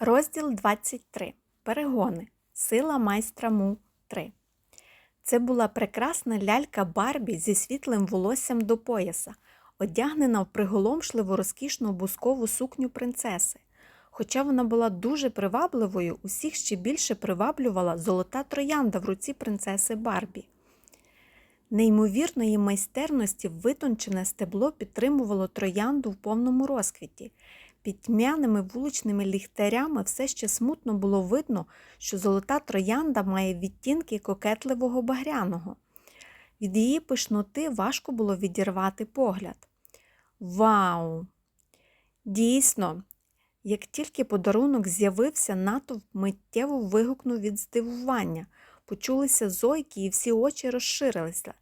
Розділ 23. Перегони. Сила майстра Му 3. Це була прекрасна лялька Барбі зі світлим волоссям до пояса, одягнена в приголомшливу розкішну бускову сукню принцеси. Хоча вона була дуже привабливою, усіх ще більше приваблювала золота троянда в руці принцеси Барбі. Неймовірної майстерності витончене стебло підтримувало троянду в повному розквіті. Під тьмяними вуличними ліхтарями все ще смутно було видно, що золота троянда має відтінки кокетливого багряного. Від її пишноти важко було відірвати погляд. Вау! Дійсно, як тільки подарунок з'явився, натовп миттєво вигукнув від здивування. Почулися зойки, і всі очі розширилися,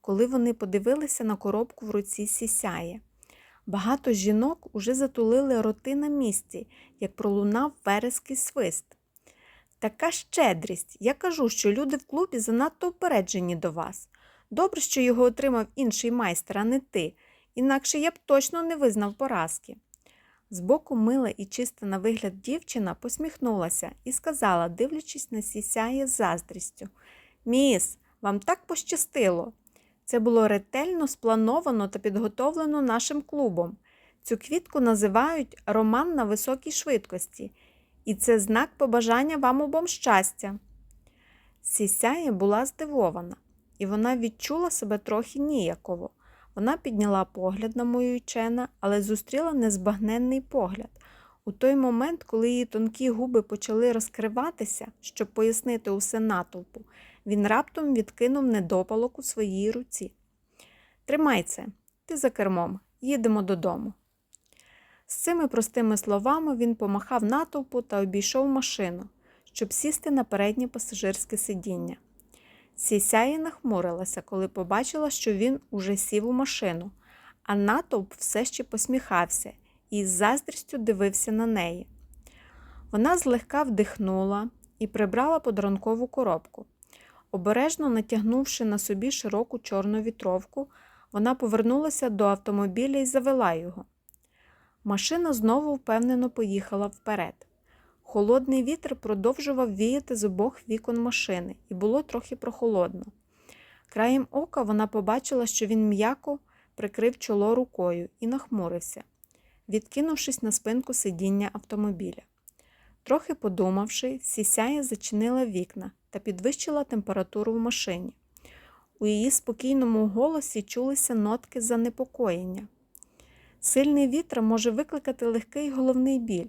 коли вони подивилися на коробку в руці сісяє. Багато жінок уже затулили роти на місці, як пролунав вереский свист. Така щедрість. Я кажу, що люди в клубі занадто упереджені до вас. Добре, що його отримав інший майстер, а не ти, інакше я б точно не визнав поразки. Збоку мила і чиста на вигляд дівчина посміхнулася і сказала, дивлячись на сісяє заздрістю Міс, вам так пощастило. Це було ретельно сплановано та підготовлено нашим клубом. Цю квітку називають роман на високій швидкості, і це знак побажання вам обом щастя. Сісяє була здивована, і вона відчула себе трохи ніяково. Вона підняла погляд на мою учена, але зустріла незбагненний погляд. У той момент, коли її тонкі губи почали розкриватися, щоб пояснити усе натовпу, він раптом відкинув недопалок у своїй руці. Тримай це, ти за кермом, їдемо додому. З цими простими словами він помахав натовпу та обійшов машину, щоб сісти на переднє пасажирське сидіння. Сісяє нахмурилася, коли побачила, що він уже сів у машину, а натовп все ще посміхався і з заздрістю дивився на неї. Вона злегка вдихнула і прибрала подарункову коробку. Обережно натягнувши на собі широку чорну вітровку, вона повернулася до автомобіля і завела його. Машина знову впевнено поїхала вперед. Холодний вітер продовжував віяти з обох вікон машини, і було трохи прохолодно. Краєм ока вона побачила, що він м'яко прикрив чоло рукою і нахмурився, відкинувшись на спинку сидіння автомобіля. Трохи подумавши, сісяя зачинила вікна та підвищила температуру в машині. У її спокійному голосі чулися нотки занепокоєння. Сильний вітер може викликати легкий головний біль.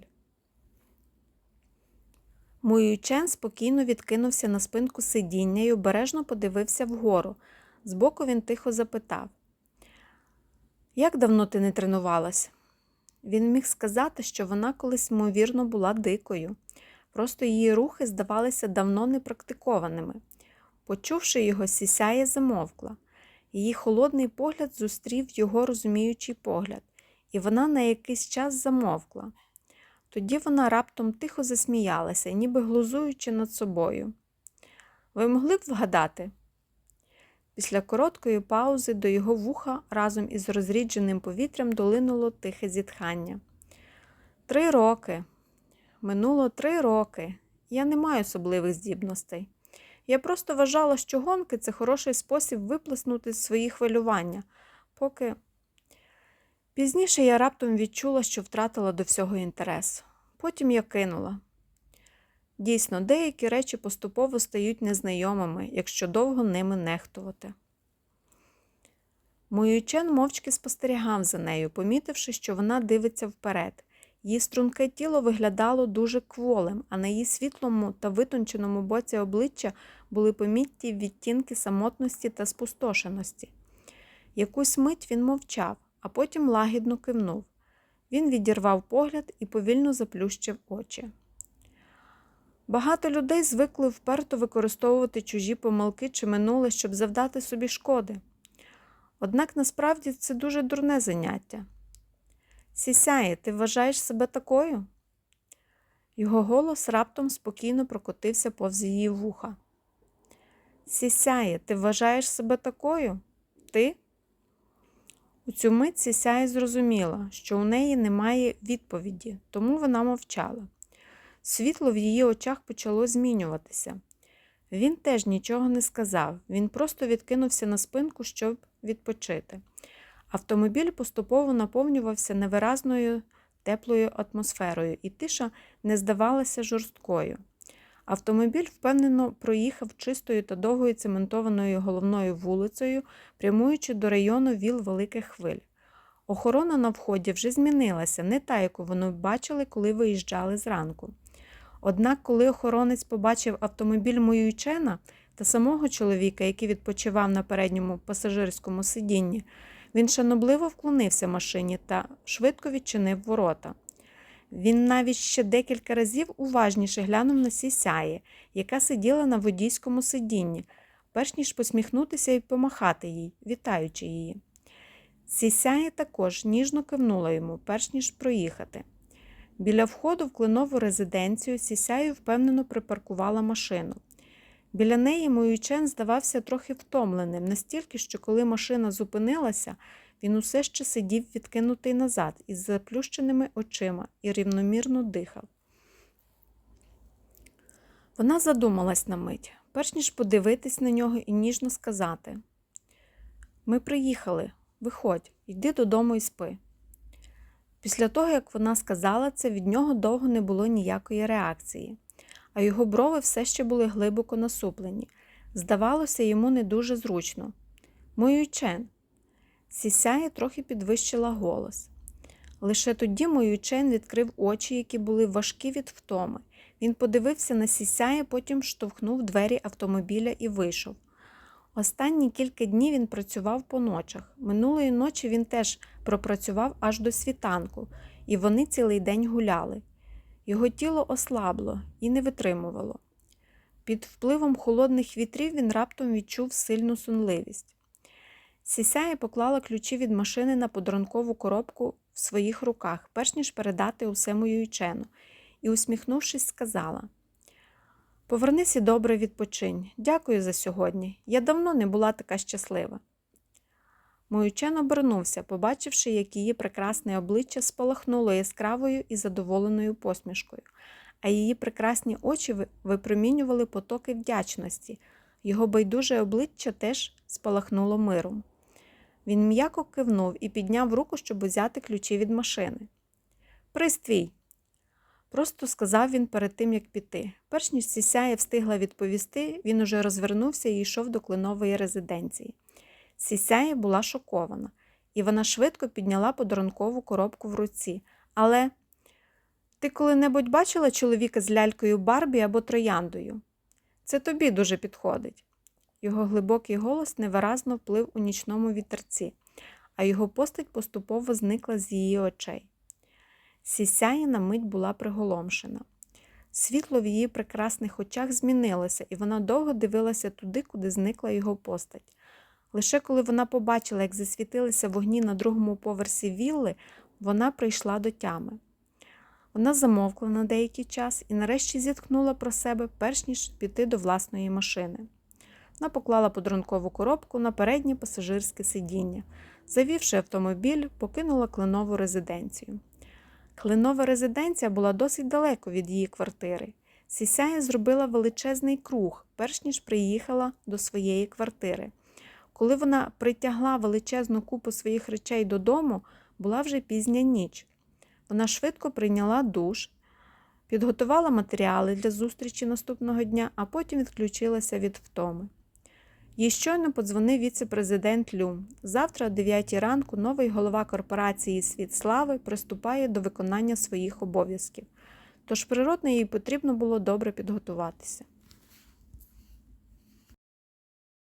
Муючен спокійно відкинувся на спинку сидіння і обережно подивився вгору. Збоку він тихо запитав: Як давно ти не тренувалась? Він міг сказати, що вона колись, ймовірно, була дикою. Просто її рухи здавалися давно непрактикованими. Почувши його, сісяє замовкла. Її холодний погляд зустрів його розуміючий погляд, і вона на якийсь час замовкла. Тоді вона раптом тихо засміялася, ніби глузуючи над собою. Ви могли б вгадати? Після короткої паузи до його вуха разом із розрідженим повітрям долинуло тихе зітхання. Три роки. Минуло три роки. Я не маю особливих здібностей. Я просто вважала, що гонки це хороший спосіб виплеснути свої хвилювання, поки пізніше я раптом відчула, що втратила до всього інтерес. Потім я кинула. Дійсно, деякі речі поступово стають незнайомими, якщо довго ними нехтувати. Моючен мовчки спостерігав за нею, помітивши, що вона дивиться вперед. Її струнке тіло виглядало дуже кволим, а на її світлому та витонченому боці обличчя були помітні відтінки самотності та спустошеності. Якусь мить він мовчав, а потім лагідно кивнув. Він відірвав погляд і повільно заплющив очі. Багато людей звикли вперто використовувати чужі помилки чи минуле, щоб завдати собі шкоди. Однак насправді це дуже дурне заняття. Сісяє, ти вважаєш себе такою? Його голос раптом спокійно прокотився повз її вуха. Сісяє, ти вважаєш себе такою? Ти? У цю мить Сісяє зрозуміла, що у неї немає відповіді, тому вона мовчала. Світло в її очах почало змінюватися. Він теж нічого не сказав, він просто відкинувся на спинку, щоб відпочити. Автомобіль поступово наповнювався невиразною теплою атмосферою, і тиша не здавалася жорсткою. Автомобіль впевнено проїхав чистою та довгою цементованою головною вулицею, прямуючи до району віл великих хвиль. Охорона на вході вже змінилася, не та, яку вони бачили, коли виїжджали зранку. Однак, коли охоронець побачив автомобіль Моюйчена та самого чоловіка, який відпочивав на передньому пасажирському сидінні, він шанобливо вклонився машині та швидко відчинив ворота. Він навіть ще декілька разів уважніше глянув на сісяє, яка сиділа на водійському сидінні, перш ніж посміхнутися і помахати їй, вітаючи її. Сісяє також ніжно кивнула йому, перш ніж проїхати. Біля входу в кленову резиденцію Сісяю впевнено припаркувала машину. Біля неї Моючен здавався трохи втомленим, настільки, що коли машина зупинилася, він усе ще сидів відкинутий назад із заплющеними очима і рівномірно дихав. Вона задумалась на мить, перш ніж подивитись на нього і ніжно сказати: Ми приїхали, виходь, йди додому і спи. Після того, як вона сказала це, від нього довго не було ніякої реакції, а його брови все ще були глибоко насуплені. Здавалося, йому не дуже зручно. Моючен. Сісяє трохи підвищила голос. Лише тоді Моючен відкрив очі, які були важкі від втоми. Він подивився на сісяє, потім штовхнув двері автомобіля і вийшов. Останні кілька днів він працював по ночах. Минулої ночі він теж пропрацював аж до світанку, і вони цілий день гуляли. Його тіло ослабло і не витримувало. Під впливом холодних вітрів він раптом відчув сильну сонливість. Сісяє поклала ключі від машини на подарункову коробку в своїх руках, перш ніж передати усе мою ючену, і, усміхнувшись, сказала Повернись і добре відпочинь. Дякую за сьогодні. Я давно не була така щаслива. Моючен обернувся, побачивши, як її прекрасне обличчя спалахнуло яскравою і задоволеною посмішкою, а її прекрасні очі випромінювали потоки вдячності. Його байдуже обличчя теж спалахнуло миром. Він м'яко кивнув і підняв руку, щоб узяти ключі від машини. Приствій, Просто сказав він перед тим, як піти. Перш ніж Сісяя встигла відповісти, він уже розвернувся і йшов до кленової резиденції. Сісяя була шокована, і вона швидко підняла подарункову коробку в руці. Але ти коли-небудь бачила чоловіка з лялькою Барбі або трояндою? Це тобі дуже підходить. Його глибокий голос невиразно вплив у нічному вітерці, а його постать поступово зникла з її очей. Сісяя на мить була приголомшена. Світло в її прекрасних очах змінилося, і вона довго дивилася туди, куди зникла його постать. Лише коли вона побачила, як засвітилися вогні на другому поверсі вілли, вона прийшла до тями. Вона замовкла на деякий час і нарешті зіткнула про себе, перш ніж піти до власної машини. Вона поклала подарункову коробку на переднє пасажирське сидіння. Завівши автомобіль, покинула кленову резиденцію. Клинова резиденція була досить далеко від її квартири. Сісяя зробила величезний круг, перш ніж приїхала до своєї квартири. Коли вона притягла величезну купу своїх речей додому, була вже пізня ніч. Вона швидко прийняла душ, підготувала матеріали для зустрічі наступного дня, а потім відключилася від втоми. Їй щойно подзвонив віце-президент Лю. Завтра, о 9 ранку, новий голова корпорації Світ Слави приступає до виконання своїх обов'язків, тож природно їй потрібно було добре підготуватися.